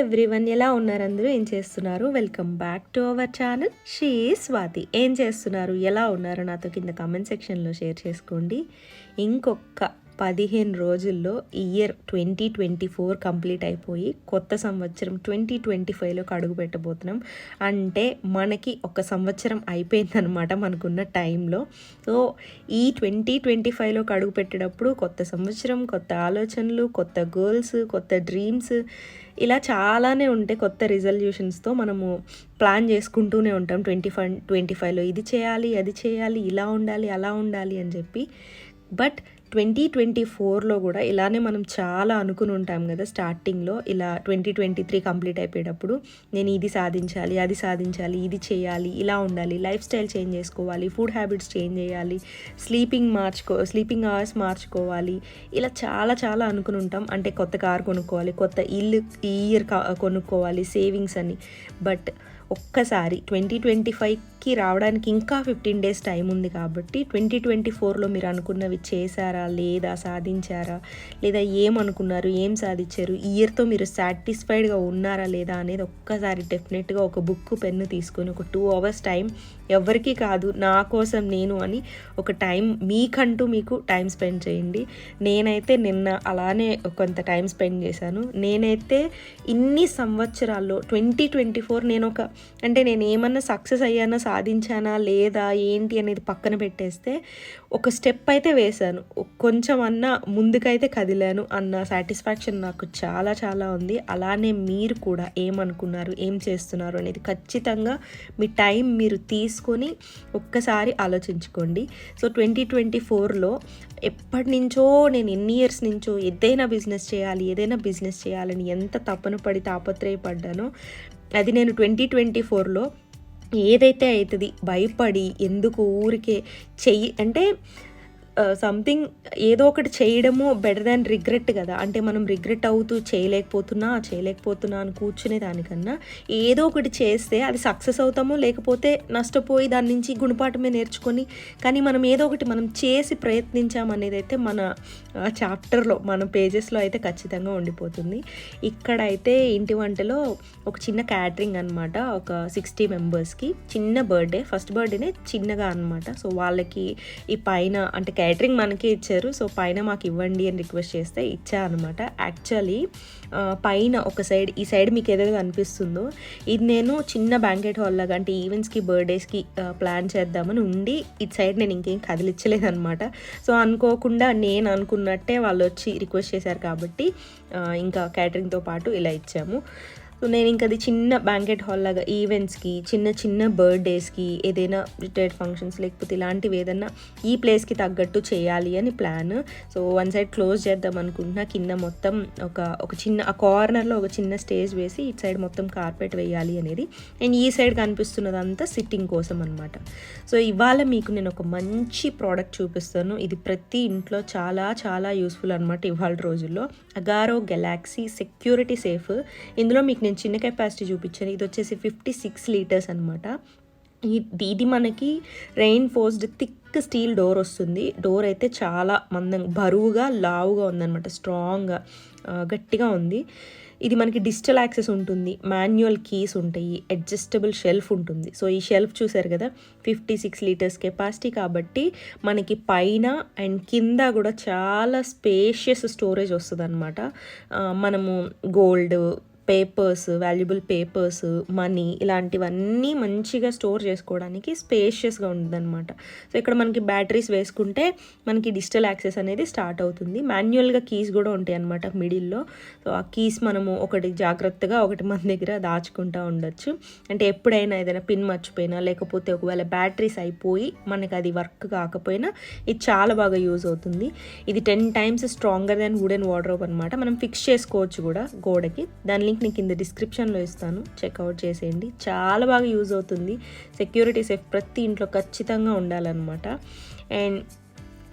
Everyone ఎలా ఉన్నారు అందరూ? ఏం చేస్తున్నారు? Welcome back to our channel she Swathi ఏం చేస్తున్నారు? ఎలా ఉన్నారు? నాతో కింద కామెంట్ సెక్షన్లో షేర్ చేసుకోండి. ఇంకొక పదిహేను రోజుల్లో year twenty twenty four complete అయిపోయి కొత్త సంవత్సరం ట్వంటీ ట్వంటీ ఫైవ్లోకి అడుగు పెట్టబోతున్నాం. అంటే మనకి ఒక సంవత్సరం అయిపోయిందనమాట మనకున్న టైంలో. సో ఈ ట్వంటీ ట్వంటీ ఫైవ్లోకి అడుగు పెట్టేటప్పుడు కొత్త సంవత్సరం కొత్త ఆలోచనలు కొత్త గోల్స్ కొత్త డ్రీమ్స్ ఇలా చాలానే ఉంటాయి కొత్త రిజల్యూషన్స్తో మనము ప్లాన్ చేసుకుంటూనే ఉంటాం. ట్వంటీ ఫైవ్ ట్వంటీ ఫైవ్లో ఇది చేయాలి అది చేయాలి ఇలా ఉండాలి అలా ఉండాలి అని చెప్పి. బట్ ట్వంటీ ట్వంటీ ఫోర్లో కూడా ఇలానే మనం చాలా అనుకుని ఉంటాం కదా స్టార్టింగ్లో ఇలా ట్వంటీ ట్వంటీ త్రీ కంప్లీట్ అయిపోయేటప్పుడు నేను ఇది సాధించాలి అది సాధించాలి ఇది చేయాలి ఇలా ఉండాలి లైఫ్ స్టైల్ చేంజ్ చేసుకోవాలి ఫుడ్ హ్యాబిట్స్ చేంజ్ చేయాలి స్లీపింగ్ మార్చుకో స్లీపింగ్ అవర్స్ మార్చుకోవాలి ఇలా చాలా చాలా అనుకుని ఉంటాం. అంటే కొత్త కార్ కొనుక్కోవాలి కొత్త ఇల్లు ఈ ఇయర్ కొనుక్కోవాలి సేవింగ్స్ అని. బట్ ఒక్కసారి ట్వంటీ ట్వంటీ ఫైవ్కి రావడానికి ఇంకా ఫిఫ్టీన్ డేస్ టైం ఉంది కాబట్టి ట్వంటీ ట్వంటీ ఫోర్లో మీరు అనుకున్నవి చేశారా లేదా సాధించారా లేదా ఏమనుకున్నారు ఏం సాధించారు ఇయర్తో మీరు సాటిస్ఫైడ్గా ఉన్నారా లేదా అనేది ఒక్కసారి డెఫినెట్గా ఒక బుక్ పెన్ను తీసుకొని ఒక టూ అవర్స్ టైం ఎవరికి కాదు నా కోసం నేను అని ఒక టైం మీకంటూ మీకు టైం స్పెండ్ చేయండి. నేనైతే నిన్న అలానే కొంత టైం స్పెండ్ చేశాను. నేనైతే ఇన్ని సంవత్సరాల్లో ట్వంటీ ట్వంటీ ఫోర్ నేను ఒక అంటే నేను ఏమన్నా సక్సెస్ అయ్యానా సాధించానా లేదా ఏంటి అనేది పక్కన పెట్టేస్తే ఒక స్టెప్ అయితే వేశాను. కొంచెం అన్నా ముందుకైతే కదిలాను అన్న సాటిస్ఫాక్షన్ నాకు చాలా చాలా ఉంది. అలానే మీరు కూడా ఏమనుకున్నారు ఏం చేస్తున్నారు అనేది ఖచ్చితంగా మీ టైం మీరు తీసుకొని ఒక్కసారి ఆలోచించుకోండి. సో ట్వంటీ ట్వంటీ ఫోర్లో ఎప్పటి నుంచో నేను ఎన్ని ఇయర్స్ నుంచో ఏదైనా బిజినెస్ చేయాలి ఏదైనా బిజినెస్ చేయాలని ఎంత తపన పడి తాపత్రయపడ్డానో అది నేను ట్వంటీ ట్వంటీ ఫోర్లో ఏదైతే అవుతుంది భయపడి ఎందుకు ఊరికే చెయ్యి అంటే Uh, సంథింగ్ ఏదో ఒకటి చేయడము బెటర్ దాన్ రిగ్రెట్ కదా. అంటే మనం రిగ్రెట్ అవుతూ చేయలేకపోతున్నా చేయలేకపోతున్నా అని కూర్చునే దానికన్నా ఏదో ఒకటి చేస్తే అది సక్సెస్ అవుతామో లేకపోతే నష్టపోయి దాని నుంచి గుణపాఠమే నేర్చుకొని కానీ మనం ఏదో ఒకటి మనం చేసి ప్రయత్నించామనేది అయితే మన చాప్టర్లో మన పేజెస్లో అయితే ఖచ్చితంగా ఉండిపోతుంది. ఇక్కడ అయితే ఇంటి వంటలో ఒక చిన్న క్యాటరింగ్ అనమాట ఒక సిక్స్టీ మెంబర్స్కి చిన్న బర్త్డే ఫస్ట్ బర్త్డేనే చిన్నగా అనమాట సో వాళ్ళకి ఈ పైన అంటే క్యాటరింగ్ మనకే ఇచ్చారు. సో పైన మాకు ఇవ్వండి అని రిక్వెస్ట్ చేస్తే ఇచ్చా అనమాట యాక్చువల్లీ పైన ఒక సైడ్ ఈ సైడ్ మీకు ఏదైతే అనిపిస్తుందో ఇది నేను చిన్న బ్యాంకెట్ హాల్ లాగా అంటే ఈవెంట్స్కి బర్త్డేస్కి ప్లాన్ చేద్దామని ఉండి ఇటు సైడ్ నేను ఇంకేం కదిలిచ్చలేదనమాట సో అనుకోకుండా నేను అనుకున్నట్టే వాళ్ళు వచ్చి రిక్వెస్ట్ చేశారు కాబట్టి ఇంకా క్యాటరింగ్తో పాటు ఇలా ఇచ్చాము. సో నేను ఇంకా అది చిన్న బ్యాంకెట్ హాల్ లాగా ఈవెంట్స్కి చిన్న చిన్న బర్త్డేస్కి ఏదైనా రిటైర్డ్ ఫంక్షన్స్ లేకపోతే ఇలాంటివి ఏదైనా ఈ ప్లేస్కి తగ్గట్టు చేయాలి అని plan so one side close చేద్దాం అనుకుంటున్నా కింద మొత్తం ఒక ఒక చిన్న ఆ కార్నర్లో ఒక చిన్న స్టేజ్ వేసి ఇటు సైడ్ మొత్తం కార్పెట్ వేయాలి అనేది. అండ్ ఈ సైడ్ కనిపిస్తున్నదంతా సిట్టింగ్ కోసం అనమాట సో ఇవాళ మీకు నేను ఒక మంచి ప్రోడక్ట్ చూపిస్తాను. ఇది ప్రతి ఇంట్లో చాలా చాలా యూస్ఫుల్ అనమాట ఇవాళ రోజుల్లో. అగారో గెలాక్సీ సెక్యూరిటీ సేఫ్ ఇందులో మీకు నేను చిన్న కెపాసిటీ చూపించాను. ఇది వచ్చేసి ఫిఫ్టీ సిక్స్ లీటర్స్ అనమాట ఇది మనకి reinforced thick steel door వస్తుంది. డోర్ అయితే చాలా మందంగా బరువుగా లావుగా ఉందన్నమాట. స్ట్రాంగ్గా గట్టిగా ఉంది. ఇది మనకి డిజిటల్ యాక్సెస్ ఉంటుంది. మాన్యువల్ కీస్ ఉంటాయి. అడ్జస్టబుల్ షెల్ఫ్ ఉంటుంది. సో ఈ షెల్ఫ్ చూసారు కదా? ఫిఫ్టీ సిక్స్ లీటర్స్ కెపాసిటీ కాబట్టి మనకి పైన అండ్ కింద కూడా చాలా స్పేషియస్ స్టోరేజ్ వస్తుంది అనమాట మనము gold papers valuable papers money ఇలాంటివన్నీ మంచిగా స్టోర్ చేసుకోవడానికి స్పేషియస్గా ఉంటుందన్నమాట. సో ఇక్కడ మనకి బ్యాటరీస్ వేసుకుంటే మనకి డిజిటల్ యాక్సెస్ అనేది స్టార్ట్ అవుతుంది. మాన్యువల్గా కీస్ కూడా ఉంటాయి అనమాట మిడిల్లో సో ఆ కీస్ మనము ఒకటి జాగ్రత్తగా ఒకటి మన దగ్గర దాచుకుంటూ ఉండొచ్చు. అంటే ఎప్పుడైనా ఏదైనా పిన్ మర్చిపోయినా లేకపోతే ఒకవేళ బ్యాటరీస్ అయిపోయి మనకి అది వర్క్ కాకపోయినా ఇది చాలా బాగా యూజ్ అవుతుంది. ఇది ten times stronger than wooden wardrobe అనమాట మనం ఫిక్స్ చేసుకోవచ్చు కూడా గోడకి. దాని లింక్ నేను కింద డిస్క్రిప్షన్లో ఇస్తాను. చెక్అవుట్ చేసేయండి. చాలా బాగా యూజ్ అవుతుంది. సెక్యూరిటీ సేఫ్ ప్రతి ఇంట్లో ఖచ్చితంగా ఉండాలన్నమాట. అండ్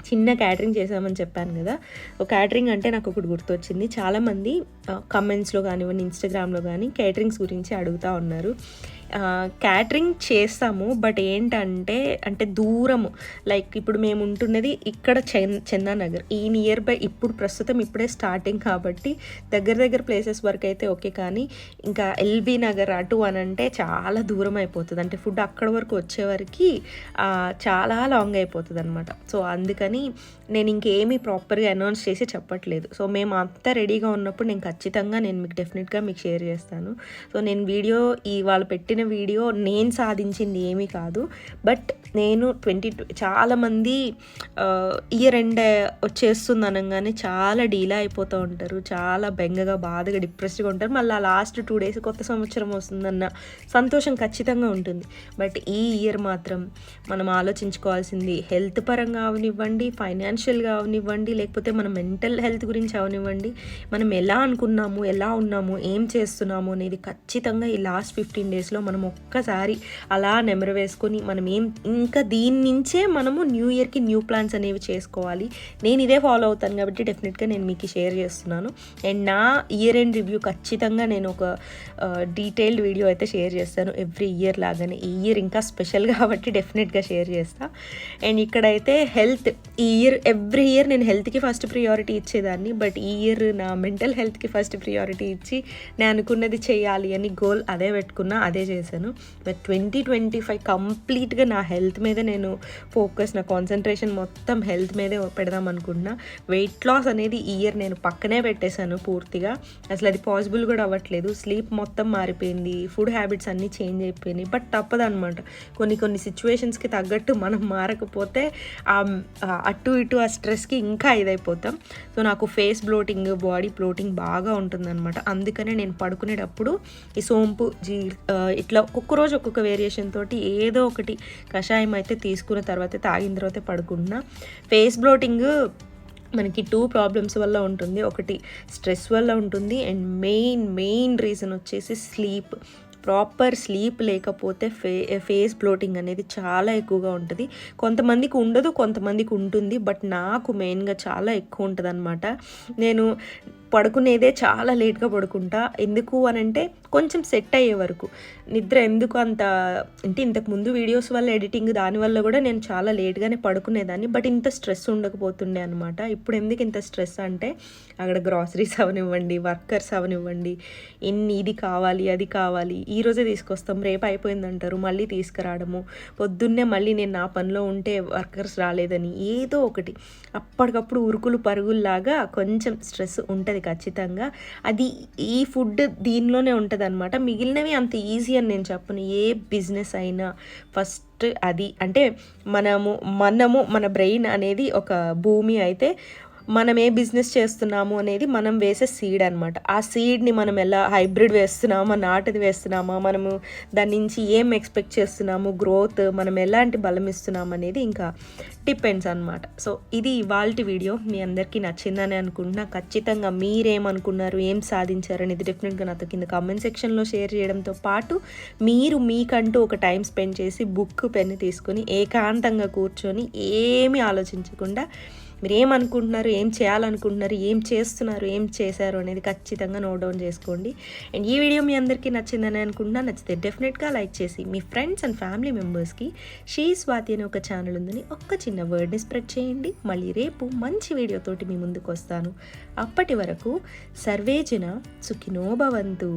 చిన్న క్యాటరింగ్ చేసామని చెప్పాను కదా. ఒక క్యాటరింగ్ అంటే నాకు ఒకటి గుర్తొచ్చింది. చాలామంది కమెంట్స్లో కానివ్వండి ఇన్స్టాగ్రామ్లో కానీ క్యాటరింగ్స్ గురించి అడుగుతూ ఉన్నారు. క్యాటరింగ్ చేస్తాము బట్ ఏంటంటే అంటే దూరము. లైక్ ఇప్పుడు మేము ఉంటున్నది ఇక్కడ చంద చందానగర్ ఈ నియర్ బై ఇప్పుడు ప్రస్తుతం ఇప్పుడే స్టార్టింగ్ కాబట్టి దగ్గర దగ్గర ప్లేసెస్ వరకు అయితే ఓకే కానీ ఇంకా ఎల్బీ నగర్ అటు అని అంటే చాలా దూరం అయిపోతుంది. అంటే ఫుడ్ అక్కడ వరకు వచ్చేవరకు చాలా లాంగ్ అయిపోతుంది అనమాట సో అందుకని నేను ఇంకేమీ ప్రాపర్గా అనౌన్స్ చేసి చెప్పట్లేదు. సో మేము అంతా రెడీగా ఉన్నప్పుడు నేను ఖచ్చితంగా నేను మీకు డెఫినెట్గా మీకు షేర్ చేస్తాను. సో నేను వీడియో ఇవాళ పెట్టిన చెప్పిన వీడియో నేను సాధించింది ఏమీ కాదు. బట్ నేను ట్వంటీ చాలామంది ఇయర్ ఎండ్ వచ్చేస్తుంది అనగానే చాలా డీలా అయిపోతూ ఉంటారు. చాలా బెంగగా బాధగా డిప్రెస్డ్గా ఉంటారు. మళ్ళీ లాస్ట్ టూ డేస్ కొత్త సంవత్సరం వస్తుందన్న సంతోషం ఖచ్చితంగా ఉంటుంది. బట్ ఈ ఇయర్ మాత్రం మనం ఆలోచించుకోవాల్సింది హెల్త్ పరంగా అవనివ్వండి ఫైనాన్షియల్గా అవనివ్వండి లేకపోతే మన మెంటల్ హెల్త్ గురించి అవనివ్వండి. మనం ఎలా అనుకున్నాము ఎలా ఉన్నాము ఏం చేస్తున్నాము అనేది ఖచ్చితంగా ఈ లాస్ట్ ఫిఫ్టీన్ డేస్లో మనం ఒక్కసారి అలా నెమరు వేసుకొని మనం ఏం ఇంకా దీని నుంచే మనము న్యూ ఇయర్కి న్యూ ప్లాన్స్ అనేవి చేసుకోవాలి. నేను ఇదే ఫాలో అవుతాను కాబట్టి డెఫినెట్గా నేను మీకు షేర్ చేస్తున్నాను. అండ్ నా ఇయర్ ఎండ్ రివ్యూ ఖచ్చితంగా నేను ఒక డీటెయిల్డ్ వీడియో అయితే షేర్ చేస్తాను. ఎవ్రీ ఇయర్ లాగానే. ఈ ఇయర్ ఇంకా స్పెషల్ కాబట్టి డెఫినెట్గా షేర్ చేస్తా. అండ్ ఇక్కడైతే హెల్త్. ఈ ఇయర్ ఎవ్రీ ఇయర్ నేను హెల్త్కి ఫస్ట్ ప్రియారిటీ ఇచ్చేదాన్ని. బట్ ఈ ఇయర్ నా మెంటల్ హెల్త్కి ఫస్ట్ ప్రియారిటీ ఇచ్చి నేను అనుకున్నది చేయాలి అని గోల్ అదే పెట్టుకున్నా అదే చేశాను. బట్ ట్వంటీ ట్వంటీ ఫైవ్ కంప్లీట్గా నా హెల్త్ మీద నేను ఫోకస్ నా కాన్సన్ట్రేషన్ మొత్తం హెల్త్ మీదే పెడదాం అనుకుంటున్నా. వెయిట్ లాస్ అనేది ఇయర్ నేను పక్కనే పెట్టేశాను పూర్తిగా. అసలు అది పాసిబుల్ కూడా అవ్వట్లేదు. స్లీప్ మొత్తం మారిపోయింది. ఫుడ్ హ్యాబిట్స్ అన్నీ చేంజ్ అయిపోయినాయి. బట్ తప్పదనమాట కొన్ని కొన్ని సిచ్యువేషన్స్కి తగ్గట్టు మనం మారకపోతే అటు ఇటు ఆ స్ట్రెస్కి ఇంకా ఇదైపోతాం. సో నాకు ఫేస్ బ్లోటింగ్ బాడీ బ్లోటింగ్ బాగా ఉంటుందన్నమాట. అందుకనే నేను పడుకునేటప్పుడు ఈ సోంపు జీ ఇట్లా ఒక్కొక్క రోజు ఒక్కొక్క వేరియేషన్ తోటి ఏదో ఒకటి కషాయం అయితే తీసుకున్న తర్వాత తాగిన తర్వాత పడుకుంటున్నా ఫేస్ బ్లోటింగ్ మనకి టూ ప్రాబ్లమ్స్ వల్ల ఉంటుంది. ఒకటి స్ట్రెస్ వల్ల ఉంటుంది. అండ్ మెయిన్ మెయిన్ రీజన్ వచ్చేసి స్లీప్ ప్రాపర్ స్లీప్ లేకపోతే ఫే ఫేస్ బ్లోటింగ్ అనేది చాలా ఎక్కువగా ఉంటుంది. కొంతమందికి ఉండదు కొంతమందికి ఉంటుంది. బట్ నాకు మెయిన్గా చాలా ఎక్కువ ఉంటుంది అనమాట నేను పడుకునేదే చాలా లేట్గా పడుకుంటా. ఎందుకు అని అంటే కొంచెం సెట్ అయ్యే వరకు. నిద్ర ఎందుకు అంత అంటే ఇంతకు ముందు వీడియోస్ వల్ల ఎడిటింగ్ దానివల్ల కూడా నేను చాలా లేట్గానే పడుకునేదాన్ని. బట్ ఇంత స్ట్రెస్ ఉండకపోతుండే అనమాట ఇప్పుడు ఎందుకు ఇంత స్ట్రెస్ అంటే అక్కడ గ్రాసరీస్ అవనివ్వండి వర్కర్స్ అవనివ్వండి ఎన్ని ఇది కావాలి అది కావాలి ఈరోజే తీసుకొస్తాం రేపు అయిపోయిందంటారు మళ్ళీ తీసుకురావడము. పొద్దున్నే మళ్ళీ నేను నా పనిలో ఉంటే వర్కర్స్ రాలేదని ఏదో ఒకటి. అప్పటికప్పుడు ఉరుకులు పరుగుల్లాగా కొంచెం స్ట్రెస్ ఉంటుంది. ఉంటుంది ఖచ్చితంగా. అది ఈ ఫుడ్ దీనిలోనే ఉంటుంది అనమాట మిగిలినవి అంత ఈజీ అని నేను చెప్పను. ఏ బిజినెస్ అయినా ఫస్ట్ అది అంటే మనము మనము మన బ్రెయిన్ అనేది ఒక భూమి అయితే మనం ఏ బిజినెస్ చేస్తున్నాము అనేది మనం వేసే సీడ్ అనమాట ఆ సీడ్ని మనం ఎలా హైబ్రిడ్ వేస్తున్నామా నాటిది వేస్తున్నామా మనము దాని నుంచి ఏం ఎక్స్పెక్ట్ చేస్తున్నాము గ్రోత్ మనం ఎలాంటి బలం ఇస్తున్నాం అనేది ఇంకా డిపెండ్స్ అనమాట సో ఇది ఇవాళ వీడియో. మీ అందరికీ నచ్చిందని అనుకుంటున్నా. ఖచ్చితంగా మీరేమనుకున్నారు ఏం సాధించారు అనేది డెఫినెట్గా నాతో కింద కామెంట్ సెక్షన్లో షేర్ చేయడంతో పాటు మీరు మీకంటూ ఒక టైం స్పెండ్ చేసి బుక్ పెన్ తీసుకొని ఏకాంతంగా కూర్చొని ఏమీ ఆలోచించకుండా మీరు ఏమనుకుంటున్నారు ఏం చేయాలనుకుంటున్నారు? ఏం చేస్తున్నారు? ఏం చేశారు? అనేది ఖచ్చితంగా నోట్ డౌన్ చేసుకోండి. అండ్ ఈ వీడియో మీ అందరికీ నచ్చిందని అనుకుంటున్నా నచ్చితే డెఫినెట్గా లైక్ చేసి మీ ఫ్రెండ్స్ అండ్ ఫ్యామిలీ మెంబర్స్కి షీ స్వాతి అనే ఒక ఛానల్ ఉందని ఒక్క చిన్న వర్డ్ని స్ప్రెడ్ చేయండి. మళ్ళీ రేపు మంచి వీడియోతోటి మీ ముందుకు వస్తాను. అప్పటి వరకు సర్వేజన సుఖినోభవంతు